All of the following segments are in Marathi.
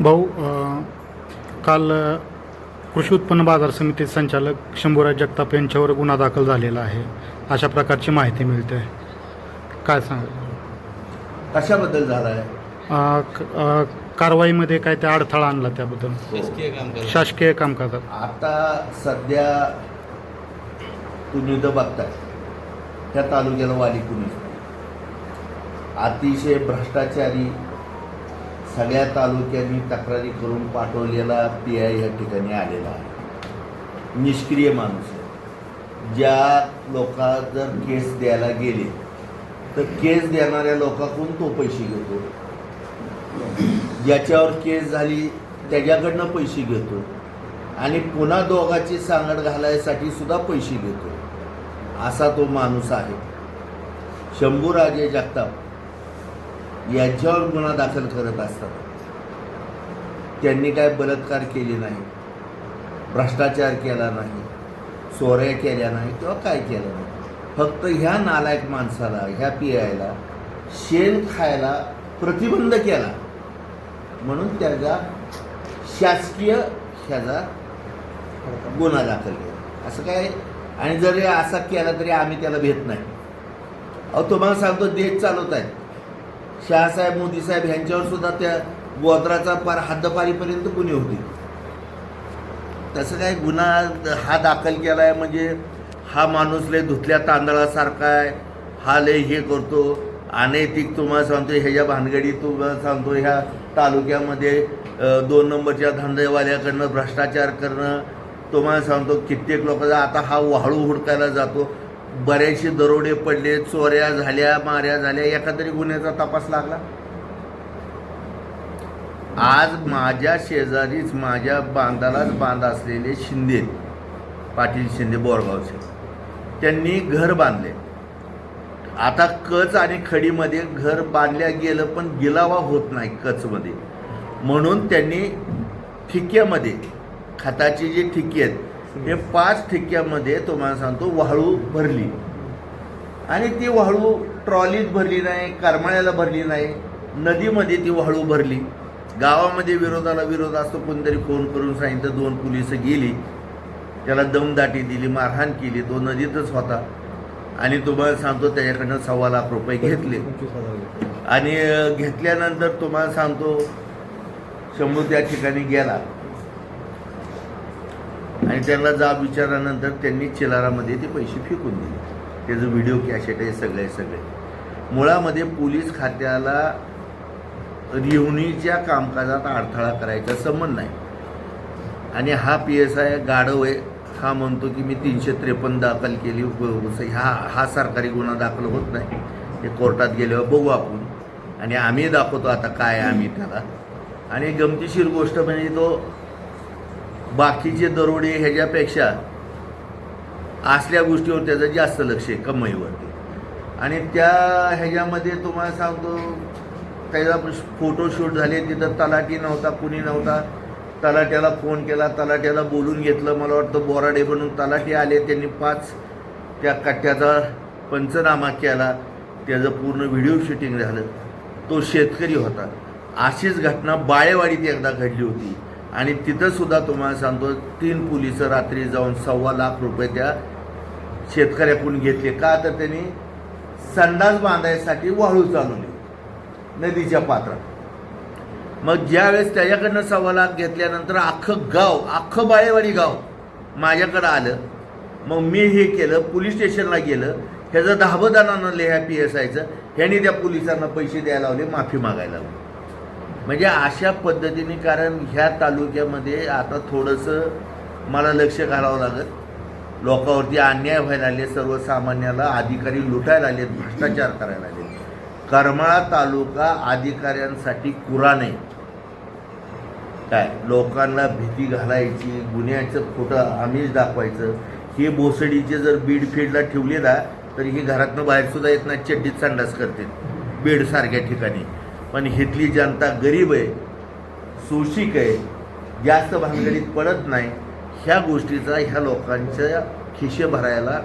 भाऊ काल कृषी उत्पन्न बाजार समिती संचालक शंभूराज जगताप यांच्यावर गुन्हा दाखल झालेला आहे. अशा प्रकारची माहिती मिळते. काय सांगाल? कशाबद्दल झाला आहे कारवाईमध्ये काय ते अडथळा आणला त्याबद्दल? शासकीय कामकाज कामकाजात आता सध्या तुम्ही बघताय. त्या तालुक्याला वाली कुणी? अतिशय भ्रष्टाचारी सगळ्या तालुक्यांनी तक्रारी करून पाठवलेला पी आय या ठिकाणी आलेला आहे. निष्क्रिय माणूस आहे. ज्या लोका जर केस द्यायला गेले तर केस देणाऱ्या लोकांकडून तो पैसे घेतो. ज्याच्यावर केस झाली त्याच्याकडनं पैसे घेतो. आणि पुन्हा दोघाची सांगड घालायसाठी सुद्धा पैसे घेतो. असा तो माणूस आहे. शंभूराजे जगताप. यांच्यावर गुन्हा दाखल करत असतात. त्यांनी काय बलात्कार केले नाही भ्रष्टाचार केला नाही चोऱ्या केल्या नाही किंवा काय केलं नाही. फक्त ह्या नालायक माणसाला ह्या पियायला शेण खायला प्रतिबंध केला. म्हणून त्याचा शासकीय ह्याचा गुन्हा दाखल केला. असं काय? आणि जरी असा केला तरी आम्ही त्याला भेट नाही. अहो तुम्हाला सांगतो देश चालवत आहेत. शहासाहेब मोदी साहेब ह्यांच्यावर सुद्धा त्या गोद्राचा पार हद्दपारीपर्यंत गुन्हे होते. तसं काय गुन्हा हा दाखल केला आहे म्हणजे हा माणूस लय धुतल्या तांदळासारखा आहे हा लय हे करतो. अनैतिक तुम्हाला सांगतो ह्याच्या भानगडी तुम्हाला सांगतो ह्या तालुक्यामध्ये दोन नंबरच्या धंदेवाल्याकडनं भ्रष्टाचार करणं तुम्हाला सांगतो कित्येक लोकांचा आता हा वाळू हुडकायला जातो. बरेचसे दरोडे पडले चोऱ्या झाल्या माऱ्या झाल्या एका तरी गुन्ह्याचा तपास लागला? आज माझ्या शेजारीच माझ्या बांधालाच बांध असलेले शिंदे पाटील शिंदे बोरगावचे त्यांनी घर बांधले. आता कच आणि खडीमध्ये घर बांधल्या गेलं पण गिलावा होत नाही कचमध्ये. म्हणून त्यांनी ठिक्यामध्ये खताची जी ठिकी आहेत हे पाच ठिक्क्यामध्ये तुम्हाला सांगतो वाळू भरली. आणि ती वाळू ट्रॉलीत भरली नाही करमाळ्याला भरली नाही नदीमध्ये ती वाळू भरली. गावामध्ये विरोधाला विरोध असतो कोणतरी फोन करून सांगितलं दोन पोलीस गेली. त्याला दमदाटी दिली मारहाण केली तो नदीतच होता. आणि तुम्हाला सांगतो त्याच्याकडनं सव्वा लाख रुपये घेतले. आणि घेतल्यानंतर तुम्हाला सांगतो शंभू त्या ठिकाणी गेला. आणि त्यांना जाब विचारल्यानंतर त्यांनी चिलारामध्ये ते पैसे फेकून दिले. त्याचं व्हिडिओ कॅसेट आहे सगळे सगळे. मुळामध्ये पोलीस खात्याला रिव्हन्यूच्या कामकाजात अडथळा करायचा संबंध नाही. आणि हा पी एस आय गाढव आहे. हा म्हणतो की मी तीनशे त्रेपन्न दाखल केली. व- हा हा सरकारी गुन्हा दाखल होत नाही. ते कोर्टात गेल्यावर बघू आपण. आणि आम्ही दाखवतो आता काय आहे आम्ही त्याला. आणि गमतीशीर गोष्ट म्हणजे तो बाकीचे दरोडे ह्याच्यापेक्षा असल्या गोष्टीवर त्याचं जास्त लक्ष आहे कमाईवरती. आणि त्या ह्याच्यामध्ये तुम्हाला सांगतो त्याचा फोटोशूट झाले तिथं तलाठी नव्हता कुणी नव्हता. तलाट्याला फोन केला तलाट्याला बोलून घेतलं. मला वाटतं बोराडे बनून तलाठी आले त्यांनी पाच त्या कट्ट्याचा पंचनामा केला. त्याचं पूर्ण व्हिडिओ शूटिंग झालं. तो शेतकरी होता. अशीच घटना बाळेवाडीत एकदा घडली होती. आणि तिथंसुद्धा तुम्हाला सांगतो तीन पोलिसं रात्री जाऊन सव्वा लाख रुपये त्या शेतकऱ्याकडून घेतले. का तर त्यांनी संडास बांधायसाठी वाळू चालवली नदीच्या पात्रात. मग ज्यावेळेस त्याच्याकडनं सव्वा लाख घेतल्यानंतर अख्खं गाव अख्खं बाळेवाडी गाव माझ्याकडं आलं. मग मी हे केलं पोलीस स्टेशनला गेलं. ह्याचं दहाबदानानं लिहा पी एस आयचं ह्यांनी त्या पोलिसांना पैसे द्यायला लावले माफी मागायला लावली. म्हणजे अशा पद्धतीने कारण ह्या तालुक्यामध्ये आता थोडंसं मला लक्ष घालावं लागत लोकांवरती अन्याय व्हायला लागले सर्वसामान्याला अधिकारी लुटायला आलेत भ्रष्टाचार करायला आले करमाळा तालुका अधिकाऱ्यांसाठी कुरा नाही. काय? लोकांना भीती घालायची गुन्ह्याचं खोटं आमिष दाखवायचं. हे बोसडीचे जर बीड फीडला ठेवले ना तर हे घरातनं बाहेरसुद्धा येत नाही चड्डीत संडास करते बीडसारख्या ठिकाणी. पण इथली जनता गरीब आहे शोषिक आहे जास्त भानगडीत पडत नाही ह्या गोष्टीचा ह्या लोकांच्या खिशे भरायला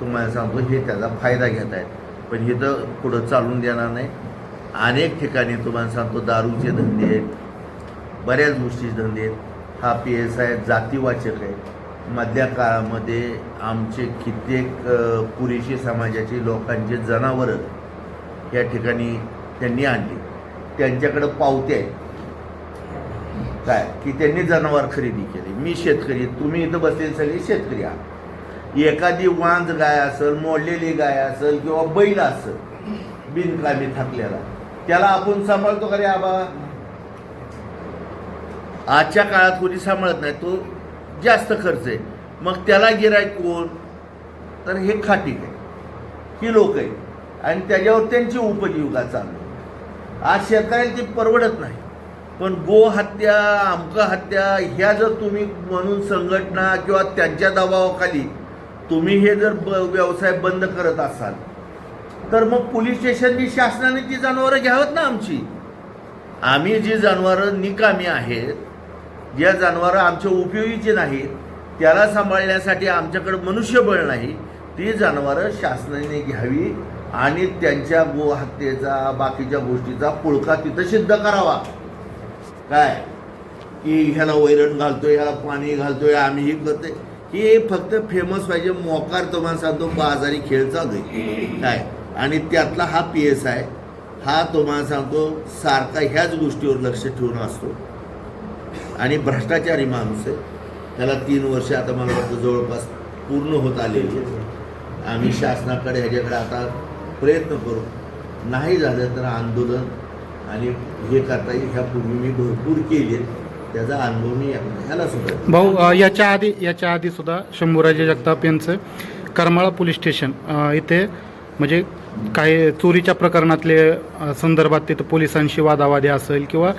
तुम्हाला सांगतो हे त्याचा फायदा घेत आहेत. पण हे तर पुढं चालून देणार नाही. अनेक ठिकाणी तुम्हाला सांगतो दारूचे धंदे आहेत बऱ्याच गोष्टीचे धंदे आहेत. हा पी एस आय जातीवाचक आहे. मधल्या काळामध्ये आमचे कित्येक पुरेशी समाजाची लोकांचे जनावरं या ठिकाणी त्यांनी आणली. त्यांच्याकडं पावते आहेत. काय? की त्यांनी जनावर खरेदी केली. मी शेतकरी तुम्ही इथं बसलेले सगळे शेतकरी आहात. एखादी वांज गाय असेल मोडलेली गाय असेल किंवा बैल असेल बिनकामी थकलेला त्याला आपण सांभाळतो का रे आबा? आजच्या काळात कोणी सांभाळत नाही. तो जास्त खर्च आहे. मग त्याला गिराय कोण? तर हे खाटीक आहे. ही लोक आहे आणि त्याच्यावर त्यांची उपजीविका चालू आहे. आज शेतकऱ्याला ती परवडत नाही. पण गो हत्या अमक हत्या ह्या जर तुम्ही म्हणून संघटना किंवा त्यांच्या दबावाखाली तुम्ही हे जर ब व्यवसाय बंद करत असाल तर मग पोलीस स्टेशननी शासनाने ती जनावरं घ्यावत ना आमची. आम्ही जी जनावरं निकामी आहेत ज्या जनावरं आमच्या उपयोगीची नाहीत त्याला सांभाळण्यासाठी आमच्याकडे मनुष्यबळ नाही ती जनावरं शासनाने घ्यावी. आणि त्यांच्या गोहत्येचा बाकीच्या गोष्टीचा पुळका तिथं सिद्ध करावा. काय? की ह्याला वैरण घालतोय ह्याला पाणी घालतोय आम्ही हे करतोय. हे फक्त फेमस पाहिजे मोकार तुम्हाला सांगतो बाजारी खेळ चालू आहे. काय? आणि त्यातला हा पी एस आहे हा तुम्हाला सांगतो सारखा ह्याच गोष्टीवर लक्ष ठेवून असतो. आणि भ्रष्टाचारी माणूस आहे. त्याला तीन वर्ष आता मला वाटतं जवळपास पूर्ण होत आलेली आहेत. आम्ही शासनाकडे ह्याच्याकडे आता प्रयत्न करू. नाही झालं तर आंदोलन आणि हे करता येईल. ह्यापूर्वी मी भरपूर केले. त्याचा अनुभव मी ह्याला सुद्धा भाऊ याच्या आधी याच्या आधी सुद्धा शंभूराजे जगताप यांचं करमाळा पोलीस स्टेशन इथे म्हणजे काही चोरीच्या प्रकरणातले संदर्भात तिथं पोलिसांशी वादावादी असेल किंवा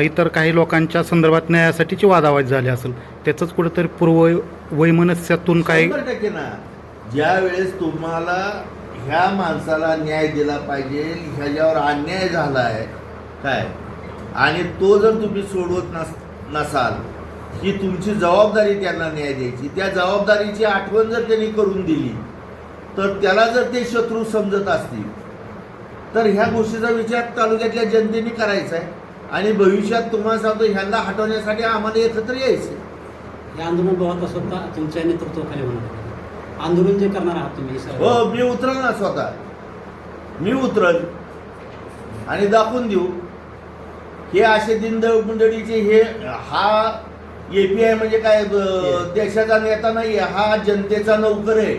इतर काही लोकांच्या संदर्भात न्यायासाठीची वादावादी झाली असेल त्याचंच कुठेतरी पूर्व वैमनस्यातून काही ज्या वेळेस तुम्हाला ह्या माणसाला न्याय दिला पाहिजे ह्याच्यावर अन्याय झाला आहे काय? आणि तो जर तुम्ही सोडवत नस नसाल ही तुमची जबाबदारी त्यांना न्याय द्यायची. त्या जबाबदारीची आठवण जर त्यांनी करून दिली तर त्याला जर ते शत्रू समजत असतील तर ह्या गोष्टीचा विचार तालुक्यातल्या जनतेने करायचा आहे. आणि भविष्यात तुम्हाला सांगतो ह्यांना हटवण्यासाठी आम्हाला एकत्र यायचं हे आंदोलन बघत असत तुमच्या नेतृत्वाखाली होणार आंदोलन जे करणार आहात तुम्ही हो मी उतरल ना स्वतः. मी उतरल आणि दाखवून देऊ. हे असे दिनदळ मंडळीचे हे हा एपीआय म्हणजे काय ब- देशाचा नेता नाही हा जनतेचा नौकर आहे.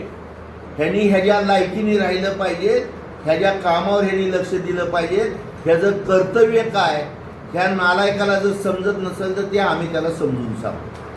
ह्यांनी ह्याच्या लायकीने राहिलं पाहिजे ह्याच्या कामावर ह्यांनी लक्ष दिलं पाहिजे. ह्याचं कर्तव्य काय ह्या नालायकाला जर समजत नसेल तर ते आम्ही त्याला समजून सांगू.